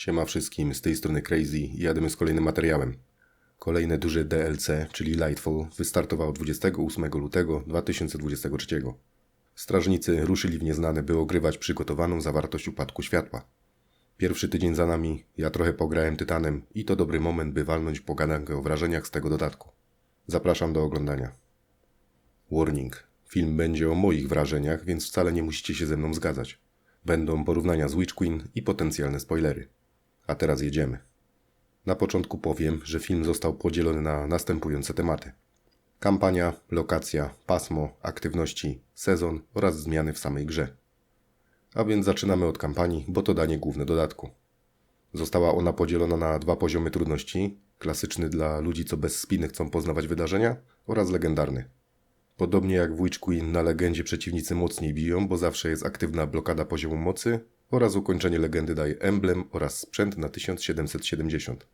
Siema wszystkim, z tej strony Crazy i jadymy z kolejnym materiałem. Kolejne duże DLC, czyli Lightfall, wystartowało 28 lutego 2023. Strażnicy ruszyli w nieznane, by ogrywać przygotowaną zawartość upadku światła. Pierwszy tydzień za nami, ja trochę pograłem Tytanem i to dobry moment, by walnąć pogadankę o wrażeniach z tego dodatku. Zapraszam do oglądania. Warning. Film będzie o moich wrażeniach, więc wcale nie musicie się ze mną zgadzać. Będą porównania z Witch Queen i potencjalne spoilery. A teraz jedziemy. Na początku powiem, że film został podzielony na następujące tematy: kampania, lokacja, pasmo, aktywności, sezon oraz zmiany w samej grze. A więc zaczynamy od kampanii, bo to danie główne dodatku. Została ona podzielona na dwa poziomy trudności: klasyczny dla ludzi, co bez spiny chcą poznawać wydarzenia, oraz legendarny. Podobnie jak w Witch Queen na legendzie przeciwnicy mocniej biją, bo zawsze jest aktywna blokada poziomu mocy oraz ukończenie legendy daje emblem oraz sprzęt na 1770.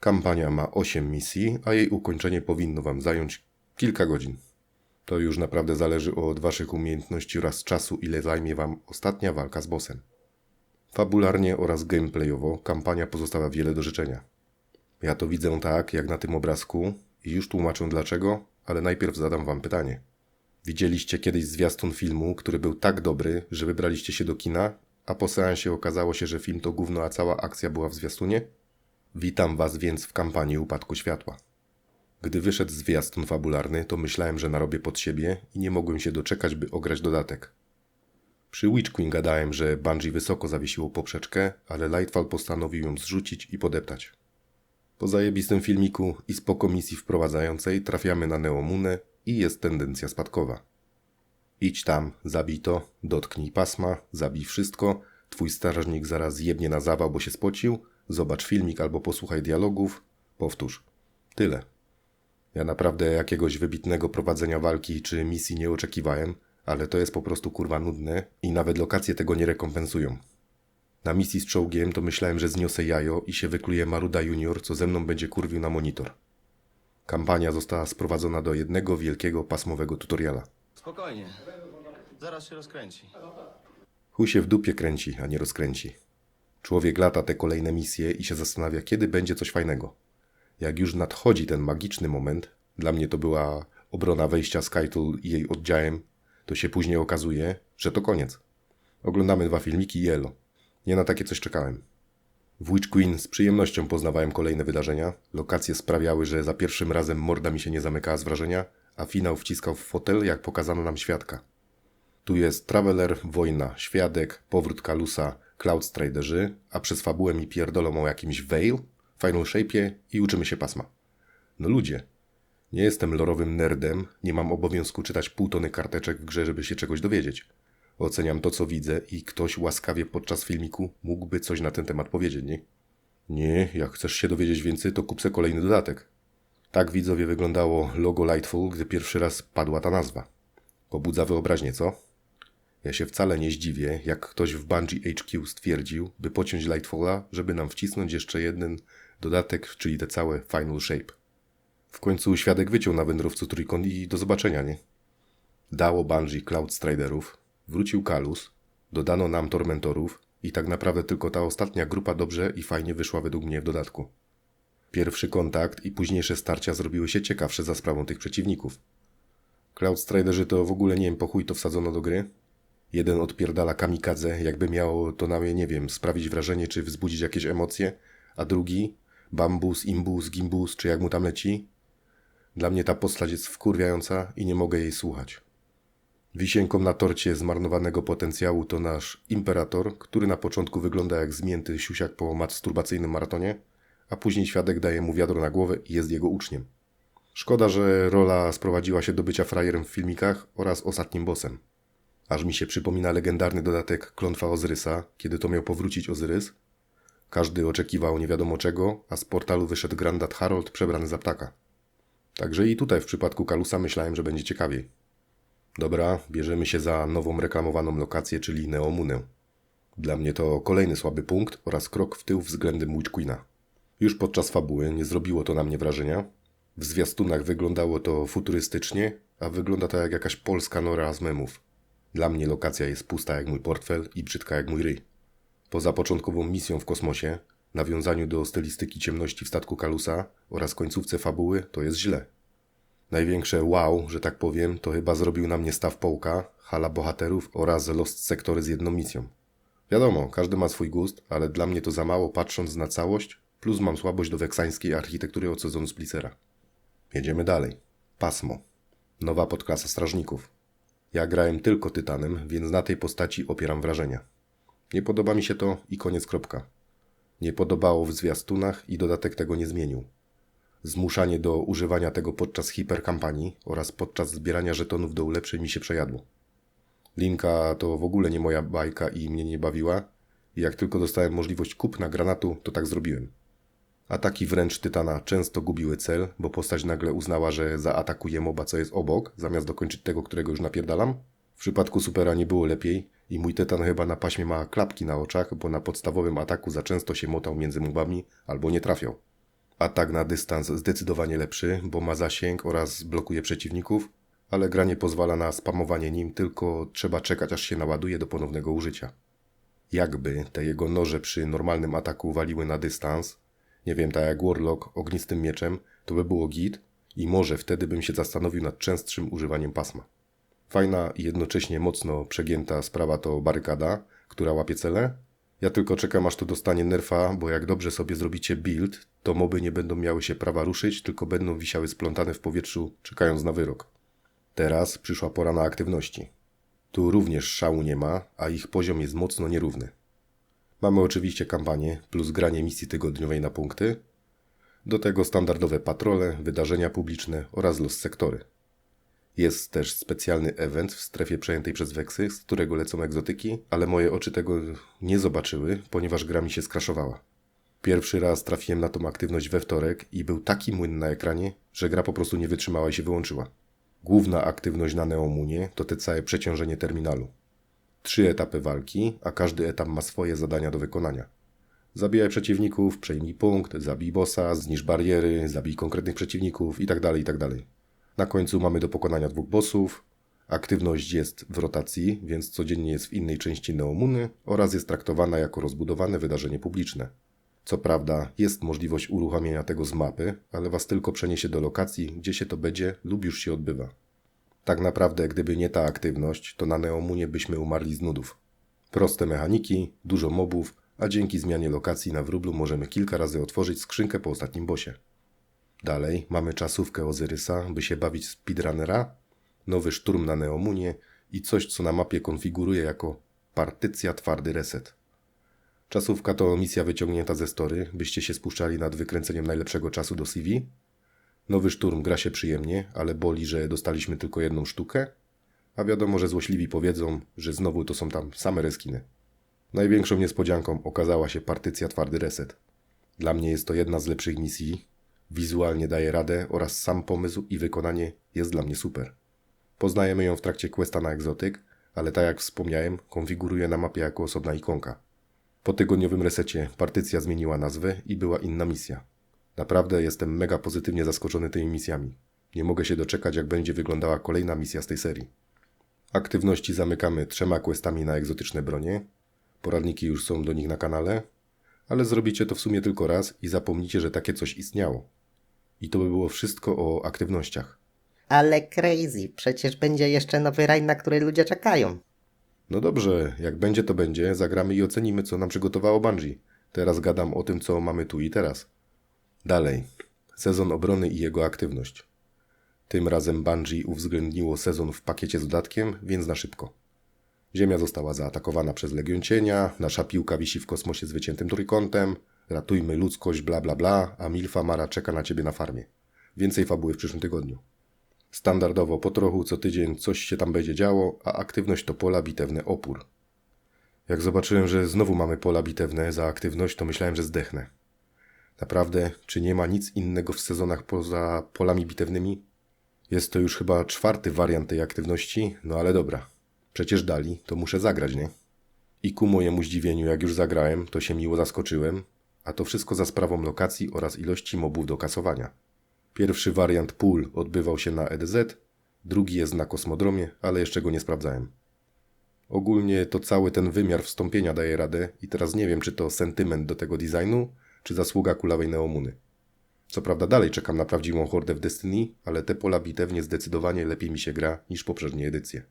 Kampania ma 8 misji, a jej ukończenie powinno Wam zająć kilka godzin. To już naprawdę zależy od Waszych umiejętności oraz czasu, ile zajmie Wam ostatnia walka z bossem. Fabularnie oraz gameplayowo kampania pozostawia wiele do życzenia. Ja to widzę tak, jak na tym obrazku i już tłumaczę dlaczego, ale najpierw zadam Wam pytanie. Widzieliście kiedyś zwiastun filmu, który był tak dobry, że wybraliście się do kina, a po seansie okazało się, że film to gówno, a cała akcja była w zwiastunie? Witam Was więc w kampanii Upadku Światła. Gdy wyszedł zwiastun fabularny, to myślałem, że narobię pod siebie i nie mogłem się doczekać, by ograć dodatek. Przy Witch Queen gadałem, że Bungie wysoko zawiesiło poprzeczkę, ale Lightfall postanowił ją zrzucić i podeptać. Po zajebistym filmiku i spoko misji wprowadzającej trafiamy na Neomunę i jest tendencja spadkowa. Idź tam, zabij to, dotknij pasma, zabij wszystko, twój strażnik zaraz jebnie na zawał, bo się spocił, zobacz filmik albo posłuchaj dialogów, powtórz. Tyle. Ja naprawdę jakiegoś wybitnego prowadzenia walki czy misji nie oczekiwałem, ale to jest po prostu kurwa nudne i nawet lokacje tego nie rekompensują. Na misji z czołgiem to myślałem, że zniosę jajo i się wykluje Maruda Junior, co ze mną będzie kurwił na monitor. Kampania została sprowadzona do jednego wielkiego pasmowego tutoriala. Spokojnie. Zaraz się rozkręci. Chuj się w dupie kręci, a nie rozkręci. Człowiek lata te kolejne misje i się zastanawia, kiedy będzie coś fajnego. Jak już nadchodzi ten magiczny moment, dla mnie to była obrona wejścia Skytool i jej oddziałem, to się później okazuje, że to koniec. Oglądamy dwa filmiki i elo. Nie na takie coś czekałem. W Witch Queen z przyjemnością poznawałem kolejne wydarzenia. Lokacje sprawiały, że za pierwszym razem morda mi się nie zamykała z wrażenia, a finał wciskał w fotel, jak pokazano nam świadka. Tu jest Traveler, Wojna, Świadek, Powrót Kalusa, Cloud Striderzy, a przez fabułę mi pierdolą o jakimś Veil, Final Shape'ie i uczymy się pasma. No ludzie, nie jestem lorowym nerdem, nie mam obowiązku czytać pół tony karteczek w grze, żeby się czegoś dowiedzieć. Oceniam to, co widzę i ktoś łaskawie podczas filmiku mógłby coś na ten temat powiedzieć, nie? Nie, jak chcesz się dowiedzieć więcej, to kup kolejny dodatek. Tak widzowie wyglądało logo Lightfall, gdy pierwszy raz padła ta nazwa. Pobudza wyobraźnię, co? Ja się wcale nie zdziwię, jak ktoś w Bungie HQ stwierdził, by pociąć Lightfalla, żeby nam wcisnąć jeszcze jeden dodatek, czyli te całe Final Shape. W końcu świadek wyciął na wędrowcu trójkąt i do zobaczenia, nie? Dało Bungie Cloud Striderów, wrócił Kalus, dodano nam Tormentorów i tak naprawdę tylko ta ostatnia grupa dobrze i fajnie wyszła według mnie w dodatku. Pierwszy kontakt i późniejsze starcia zrobiły się ciekawsze za sprawą tych przeciwników. Cloud Striderzy to w ogóle nie wiem po chuj to wsadzono do gry. Jeden odpierdala kamikadze, jakby miało to na mnie, nie wiem, sprawić wrażenie czy wzbudzić jakieś emocje, a drugi, bambus, imbus, gimbus, czy jak mu tam leci. Dla mnie ta postać jest wkurwiająca i nie mogę jej słuchać. Wisienką na torcie zmarnowanego potencjału to nasz imperator, który na początku wygląda jak zmięty siusiak po masturbacyjnym maratonie, a później świadek daje mu wiadro na głowę i jest jego uczniem. Szkoda, że rola sprowadziła się do bycia frajerem w filmikach oraz ostatnim bossem. Aż mi się przypomina legendarny dodatek Klątwa Ozrysa, kiedy to miał powrócić Ozyrys. Każdy oczekiwał nie wiadomo czego, a z portalu wyszedł Grandat Harold przebrany za ptaka. Także i tutaj w przypadku Kalusa myślałem, że będzie ciekawiej. Dobra, bierzemy się za nową reklamowaną lokację, czyli Neomunę. Dla mnie to kolejny słaby punkt oraz krok w tył względem Witch Queena. Już podczas fabuły nie zrobiło to na mnie wrażenia. W zwiastunach wyglądało to futurystycznie, a wygląda to jak jakaś polska nora z memów. Dla mnie lokacja jest pusta jak mój portfel i brzydka jak mój ryj. Poza początkową misją w kosmosie, nawiązaniu do stylistyki ciemności w statku Kalusa oraz końcówce fabuły, to jest źle. Największe wow, że tak powiem, to chyba zrobił na mnie staw Połka, Hala Bohaterów oraz Lost Sektory z jedną misją. Wiadomo, każdy ma swój gust, ale dla mnie to za mało patrząc na całość, plus mam słabość do weksańskiej architektury od sezonu Splicera. Jedziemy dalej. Pasmo. Nowa podklasa strażników. Ja grałem tylko Tytanem, więc na tej postaci opieram wrażenia. Nie podoba mi się to i koniec kropka. Nie podobało w zwiastunach i dodatek tego nie zmienił. Zmuszanie do używania tego podczas hiperkampanii oraz podczas zbierania żetonów do ulepszeń mi się przejadło. Linka to w ogóle nie moja bajka i mnie nie bawiła. Jak tylko dostałem możliwość kupna granatu, to tak zrobiłem. Ataki wręcz Tytana często gubiły cel, bo postać nagle uznała, że zaatakuje moba, co jest obok, zamiast dokończyć tego, którego już napierdalam. W przypadku Supera nie było lepiej i mój Tytan chyba na paśmie ma klapki na oczach, bo na podstawowym ataku za często się motał między mobami albo nie trafiał. Atak na dystans zdecydowanie lepszy, bo ma zasięg oraz blokuje przeciwników, ale gra nie pozwala na spamowanie nim, tylko trzeba czekać aż się naładuje do ponownego użycia. Jakby te jego noże przy normalnym ataku waliły na dystans, nie wiem, tak jak Warlock ognistym mieczem, to by było git i może wtedy bym się zastanowił nad częstszym używaniem pasma. Fajna i jednocześnie mocno przegięta sprawa to barykada, która łapie cele. Ja tylko czekam aż to dostanie nerfa, bo jak dobrze sobie zrobicie build, to moby nie będą miały się prawa ruszyć, tylko będą wisiały splątane w powietrzu, czekając na wyrok. Teraz przyszła pora na aktywności. Tu również szału nie ma, a ich poziom jest mocno nierówny. Mamy oczywiście kampanię plus granie misji tygodniowej na punkty. Do tego standardowe patrole, wydarzenia publiczne oraz los sektory. Jest też specjalny event w strefie przejętej przez Weksy, z którego lecą egzotyki, ale moje oczy tego nie zobaczyły, ponieważ gra mi się skraszowała. Pierwszy raz trafiłem na tą aktywność we wtorek i był taki młyn na ekranie, że gra po prostu nie wytrzymała i się wyłączyła. Główna aktywność na Neomunie to te całe przeciążenie terminalu. Trzy etapy walki, a każdy etap ma swoje zadania do wykonania. Zabijaj przeciwników, przejmij punkt, zabij bossa, zniszcz bariery, zabij konkretnych przeciwników itd. itd. Na końcu mamy do pokonania dwóch bossów. Aktywność jest w rotacji, więc codziennie jest w innej części Neomuny oraz jest traktowana jako rozbudowane wydarzenie publiczne. Co prawda, jest możliwość uruchomienia tego z mapy, ale was tylko przeniesie do lokacji, gdzie się to będzie lub już się odbywa. Tak naprawdę, gdyby nie ta aktywność, to na Neomunie byśmy umarli z nudów. Proste mechaniki, dużo mobów, a dzięki zmianie lokacji na wróblu możemy kilka razy otworzyć skrzynkę po ostatnim bosie. Dalej mamy czasówkę Ozyrysa, by się bawić speedrunnera, nowy szturm na Neomunie i coś, co na mapie konfiguruje jako partycja twardy reset. Czasówka to misja wyciągnięta ze story, byście się spuszczali nad wykręceniem najlepszego czasu do CV. Nowy szturm gra się przyjemnie, ale boli, że dostaliśmy tylko jedną sztukę, a wiadomo, że złośliwi powiedzą, że znowu to są tam same reskiny. Największą niespodzianką okazała się partycja twardy reset. Dla mnie jest to jedna z lepszych misji, wizualnie daje radę oraz sam pomysł i wykonanie jest dla mnie super. Poznajemy ją w trakcie questa na egzotyk, ale tak jak wspomniałem, konfiguruje na mapie jako osobna ikonka. Po tygodniowym resecie partycja zmieniła nazwę i była inna misja. Naprawdę jestem mega pozytywnie zaskoczony tymi misjami. Nie mogę się doczekać, jak będzie wyglądała kolejna misja z tej serii. Aktywności zamykamy trzema questami na egzotyczne bronie. Poradniki już są do nich na kanale, ale zrobicie to w sumie tylko raz i zapomnicie, że takie coś istniało. I to by było wszystko o aktywnościach. Ale crazy, przecież będzie jeszcze nowy raj, na który ludzie czekają. No dobrze, jak będzie to będzie, zagramy i ocenimy, co nam przygotowało Bungie. Teraz gadam o tym, co mamy tu i teraz. Dalej. Sezon obrony i jego aktywność. Tym razem Bungie uwzględniło sezon w pakiecie z dodatkiem, więc na szybko. Ziemia została zaatakowana przez Legion Cienia, nasza piłka wisi w kosmosie z wyciętym trójkątem, ratujmy ludzkość, bla bla bla, a Milfa Mara czeka na ciebie na farmie. Więcej fabuły w przyszłym tygodniu. Standardowo po trochu co tydzień coś się tam będzie działo, a aktywność to pola bitewne opór. Jak zobaczyłem, że znowu mamy pola bitewne za aktywność, to myślałem, że zdechnę. Naprawdę, czy nie ma nic innego w sezonach poza polami bitewnymi? Jest to już chyba czwarty wariant tej aktywności, no ale dobra. Przecież dali, to muszę zagrać, nie? I ku mojemu zdziwieniu, jak już zagrałem, to się miło zaskoczyłem, a to wszystko za sprawą lokacji oraz ilości mobów do kasowania. Pierwszy wariant pól odbywał się na EDZ, drugi jest na kosmodromie, ale jeszcze go nie sprawdzałem. Ogólnie to cały ten wymiar wstąpienia daje radę i teraz nie wiem, czy to sentyment do tego designu, czy zasługa kulawej Neomuny. Co prawda dalej czekam na prawdziwą hordę w Destiny, ale te pola bitewnie zdecydowanie lepiej mi się gra niż poprzednie edycje.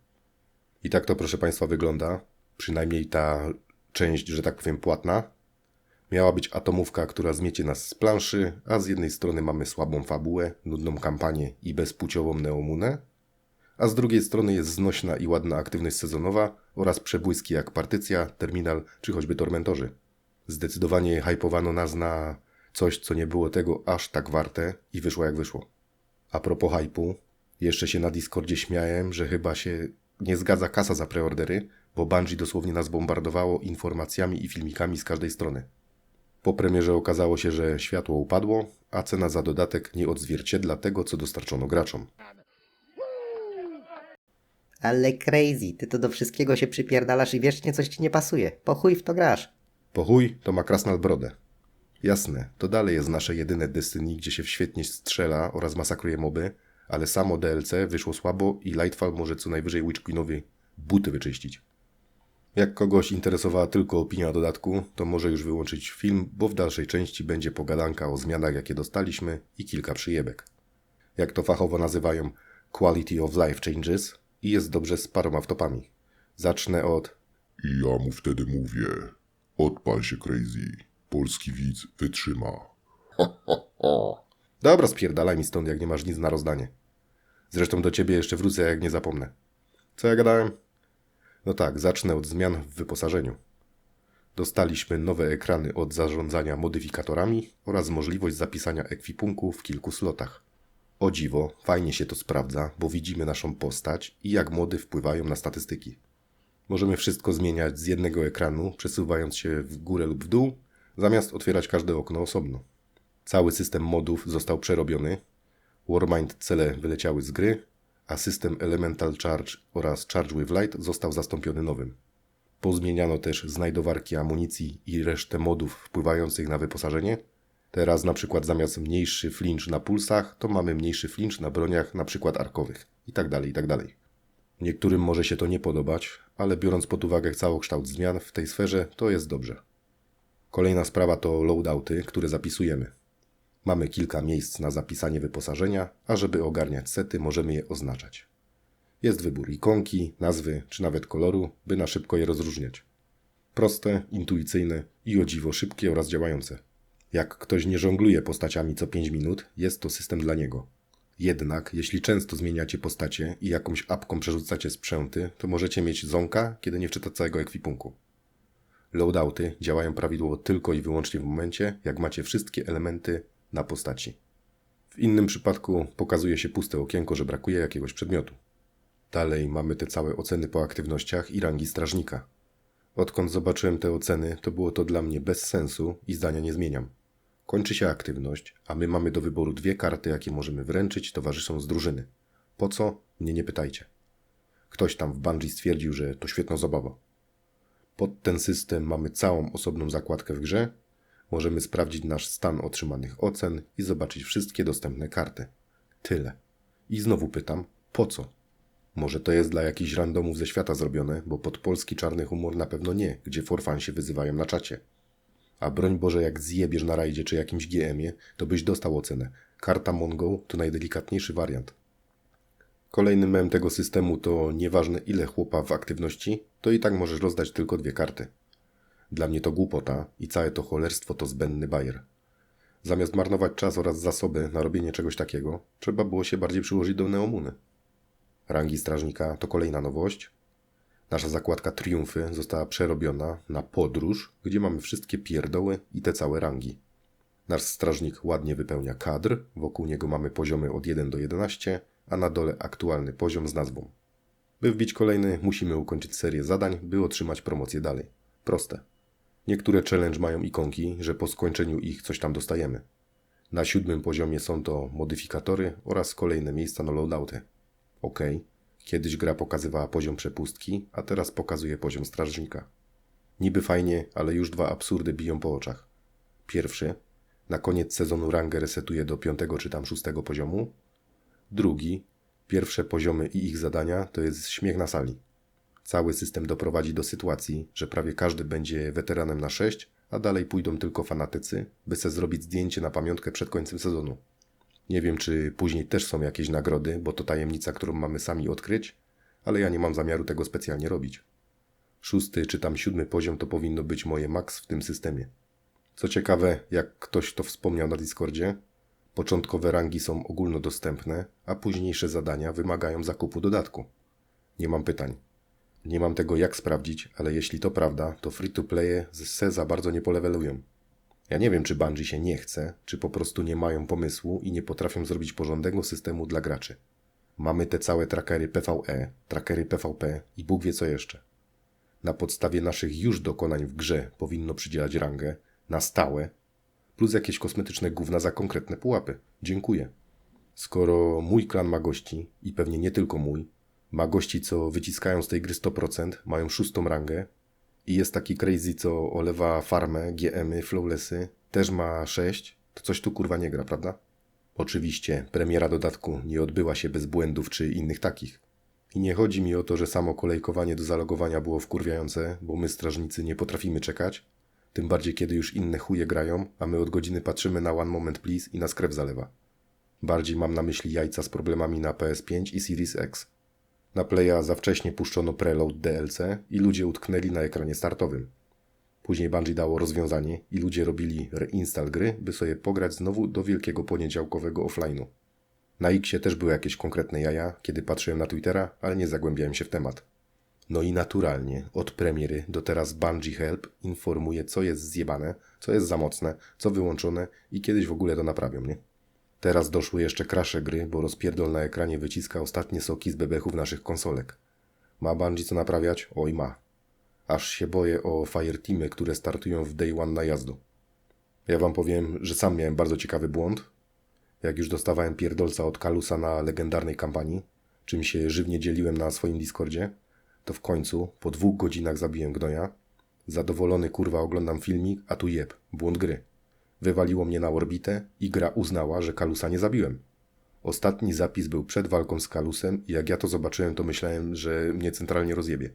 I tak to proszę Państwa wygląda, przynajmniej ta część, że tak powiem, płatna. Miała być atomówka, która zmiecie nas z planszy, a z jednej strony mamy słabą fabułę, nudną kampanię i bezpłciową Neomunę, a z drugiej strony jest znośna i ładna aktywność sezonowa oraz przebłyski jak partycja, terminal czy choćby tormentorzy. Zdecydowanie hypowano nas na coś, co nie było tego aż tak warte i wyszło jak wyszło. A propos hypu, jeszcze się na Discordzie śmiałem, że chyba się nie zgadza kasa za preordery, bo Bungie dosłownie nas bombardowało informacjami i filmikami z każdej strony. Po premierze okazało się, że światło upadło, a cena za dodatek nie odzwierciedla tego, co dostarczono graczom. Ale crazy, ty to do wszystkiego się przypierdalasz i wiecznie coś ci nie pasuje. Po chuj w to grasz. Po chuj to ma krasnal brodę. Jasne, to dalej jest nasze jedyne Destiny, gdzie się świetnie strzela oraz masakruje moby, ale samo DLC wyszło słabo i Lightfall może co najwyżej Witch Queenowi buty wyczyścić. Jak kogoś interesowała tylko opinia dodatku, to może już wyłączyć film, bo w dalszej części będzie pogadanka o zmianach, jakie dostaliśmy i kilka przyjebek. Jak to fachowo nazywają Quality of Life Changes i jest dobrze z paroma wtopami. Zacznę od I ja mu wtedy mówię, odpal się crazy, polski widz wytrzyma. Dobra, spierdalaj mi stąd, jak nie masz nic na rozdanie. Zresztą do ciebie jeszcze wrócę, jak nie zapomnę. Co ja gadałem? No tak, zacznę od zmian w wyposażeniu. Dostaliśmy nowe ekrany od zarządzania modyfikatorami oraz możliwość zapisania ekwipunku w kilku slotach. O dziwo, fajnie się to sprawdza, bo widzimy naszą postać i jak mody wpływają na statystyki. Możemy wszystko zmieniać z jednego ekranu, przesuwając się w górę lub w dół, zamiast otwierać każde okno osobno. Cały system modów został przerobiony. Warmind cele wyleciały z gry, a system Elemental Charge oraz Charge with Light został zastąpiony nowym. Pozmieniano też znajdowarki amunicji i resztę modów wpływających na wyposażenie. Teraz na przykład zamiast mniejszy flinch na pulsach, to mamy mniejszy flinch na broniach, na przykład arkowych i tak dalej, i tak dalej. Niektórym może się to nie podobać, ale biorąc pod uwagę całokształt zmian w tej sferze, to jest dobrze. Kolejna sprawa to loadouty, które zapisujemy. Mamy kilka miejsc na zapisanie wyposażenia, a żeby ogarniać sety, możemy je oznaczać. Jest wybór ikonki, nazwy czy nawet koloru, by na szybko je rozróżniać. Proste, intuicyjne i o dziwo szybkie oraz działające. Jak ktoś nie żongluje postaciami co 5 minut, jest to system dla niego. Jednak, jeśli często zmieniacie postacie i jakąś apką przerzucacie sprzęty, to możecie mieć zonka, kiedy nie wczyta całego ekwipunku. Loadouty działają prawidłowo tylko i wyłącznie w momencie, jak macie wszystkie elementy na postaci. W innym przypadku pokazuje się puste okienko, że brakuje jakiegoś przedmiotu. Dalej mamy te całe oceny po aktywnościach i rangi strażnika. Odkąd zobaczyłem te oceny, to było to dla mnie bez sensu i zdania nie zmieniam. Kończy się aktywność, a my mamy do wyboru dwie karty, jakie możemy wręczyć towarzyszom z drużyny. Po co? Mnie nie pytajcie. Ktoś tam w Bungie stwierdził, że to świetna zabawa. Pod ten system mamy całą osobną zakładkę w grze. Możemy sprawdzić nasz stan otrzymanych ocen i zobaczyć wszystkie dostępne karty. Tyle. I znowu pytam, po co? Może to jest dla jakichś randomów ze świata zrobione, bo pod polski czarny humor na pewno nie, gdzie forfan się wyzywają na czacie. A broń Boże, jak zjebiesz na rajdzie czy jakimś GM-ie, to byś dostał ocenę. Karta Mongo to najdelikatniejszy wariant. Kolejny mem tego systemu to nieważne ile chłopa w aktywności, to i tak możesz rozdać tylko dwie karty. Dla mnie to głupota i całe to cholerstwo to zbędny bajer. Zamiast marnować czas oraz zasoby na robienie czegoś takiego, trzeba było się bardziej przyłożyć do Neomuny. Rangi strażnika to kolejna nowość. Nasza zakładka triumfy została przerobiona na podróż, gdzie mamy wszystkie pierdoły i te całe rangi. Nasz strażnik ładnie wypełnia kadr, wokół niego mamy poziomy od 1 do 11, a na dole aktualny poziom z nazwą. By wbić kolejny, musimy ukończyć serię zadań, by otrzymać promocję dalej. Proste. Niektóre challenge mają ikonki, że po skończeniu ich coś tam dostajemy. Na siódmym poziomie są to modyfikatory oraz kolejne miejsca na loadouty. Ok, kiedyś gra pokazywała poziom przepustki, a teraz pokazuje poziom strażnika. Niby fajnie, ale już dwa absurdy biją po oczach. Pierwszy, na koniec sezonu rangę resetuje do piątego czy tam szóstego poziomu. Drugi, pierwsze poziomy i ich zadania to jest śmiech na sali. Cały system doprowadzi do sytuacji, że prawie każdy będzie weteranem na 6, a dalej pójdą tylko fanatycy, by se zrobić zdjęcie na pamiątkę przed końcem sezonu. Nie wiem, czy później też są jakieś nagrody, bo to tajemnica, którą mamy sami odkryć, ale ja nie mam zamiaru tego specjalnie robić. Szósty czy tam siódmy poziom to powinno być moje max w tym systemie. Co ciekawe, jak ktoś to wspomniał na Discordzie, początkowe rangi są ogólnodostępne, a późniejsze zadania wymagają zakupu dodatku. Nie mam pytań. Nie mam tego jak sprawdzić, ale jeśli to prawda, to free-to-playe z se za bardzo nie polewelują. Ja nie wiem, czy Bungie się nie chce, czy po prostu nie mają pomysłu i nie potrafią zrobić porządnego systemu dla graczy. Mamy te całe trackery PvE, trackery PvP i Bóg wie co jeszcze. Na podstawie naszych już dokonań w grze powinno przydzielać rangę na stałe, plus jakieś kosmetyczne gówna za konkretne pułapy. Dziękuję. Skoro mój klan ma gości, i pewnie nie tylko mój, ma gości, co wyciskają z tej gry 100%, mają szóstą rangę, i jest taki crazy, co olewa farmę, GM-y, flawlessy, też ma 6, to coś tu kurwa nie gra, prawda? Oczywiście, premiera dodatku nie odbyła się bez błędów czy innych takich. I nie chodzi mi o to, że samo kolejkowanie do zalogowania było wkurwiające, bo my strażnicy nie potrafimy czekać, tym bardziej kiedy już inne chuje grają, a my od godziny patrzymy na one moment please i nas krew zalewa. Bardziej mam na myśli jajca z problemami na PS5 i Series X. Na Playa za wcześnie puszczono preload DLC i ludzie utknęli na ekranie startowym. Później Bungie dało rozwiązanie i ludzie robili reinstall gry, by sobie pograć znowu do wielkiego poniedziałkowego offline'u. Na Xie też były jakieś konkretne jaja, kiedy patrzyłem na Twittera, ale nie zagłębiałem się w temat. No i naturalnie, od premiery do teraz Bungie Help informuje, co jest zjebane, co jest za mocne, co wyłączone i kiedyś w ogóle to naprawią, nie? Teraz doszły jeszcze krasze gry, bo rozpierdol na ekranie wyciska ostatnie soki z bebechów naszych konsolek. Ma Bungie co naprawiać? Oj ma. Aż się boję o Fireteamy, które startują w Day One najazdu. Ja wam powiem, że sam miałem bardzo ciekawy błąd. Jak już dostawałem pierdolca od Kalusa na legendarnej kampanii, czym się żywnie dzieliłem na swoim Discordzie, to w końcu, po dwóch godzinach zabiłem gnoja. Zadowolony kurwa oglądam filmik, a tu jeb, błąd gry. Wywaliło mnie na orbitę i gra uznała, że Kalusa nie zabiłem. Ostatni zapis był przed walką z Kalusem i jak ja to zobaczyłem, to myślałem, że mnie centralnie rozjebie.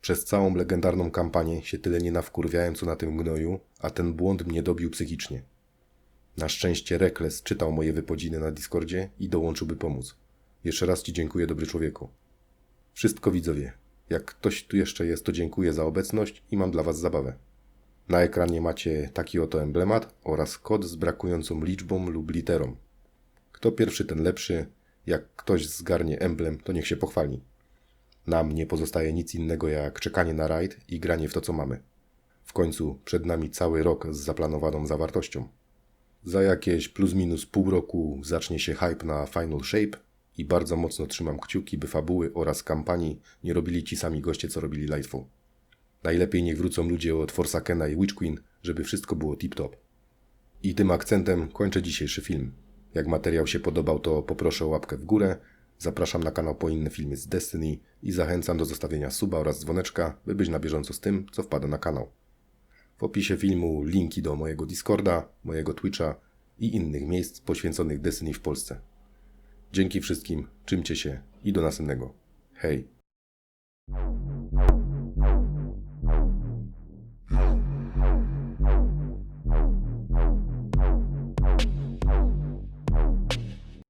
Przez całą legendarną kampanię się tyle nie nawkurwiałem, co na tym gnoju, a ten błąd mnie dobił psychicznie. Na szczęście Rekles czytał moje wypodziny na Discordzie i dołączyłby pomóc. Jeszcze raz Ci dziękuję, dobry człowieku. Wszystko widzowie. Jak ktoś tu jeszcze jest, to dziękuję za obecność i mam dla Was zabawę. Na ekranie macie taki oto emblemat oraz kod z brakującą liczbą lub literą. Kto pierwszy, ten lepszy. Jak ktoś zgarnie emblem, to niech się pochwali. Nam nie pozostaje nic innego jak czekanie na rajd i granie w to, co mamy. W końcu przed nami cały rok z zaplanowaną zawartością. Za jakieś plus minus pół roku zacznie się hype na Final Shape i bardzo mocno trzymam kciuki, by fabuły oraz kampanii nie robili ci sami goście, co robili Lightfall. Najlepiej niech wrócą ludzie od Forsakena i Witch Queen, żeby wszystko było tip-top. I tym akcentem kończę dzisiejszy film. Jak materiał się podobał, to poproszę o łapkę w górę, zapraszam na kanał po inne filmy z Destiny i zachęcam do zostawienia suba oraz dzwoneczka, by być na bieżąco z tym, co wpada na kanał. W opisie filmu linki do mojego Discorda, mojego Twitcha i innych miejsc poświęconych Destiny w Polsce. Dzięki wszystkim, czymcie się i do następnego. Hej!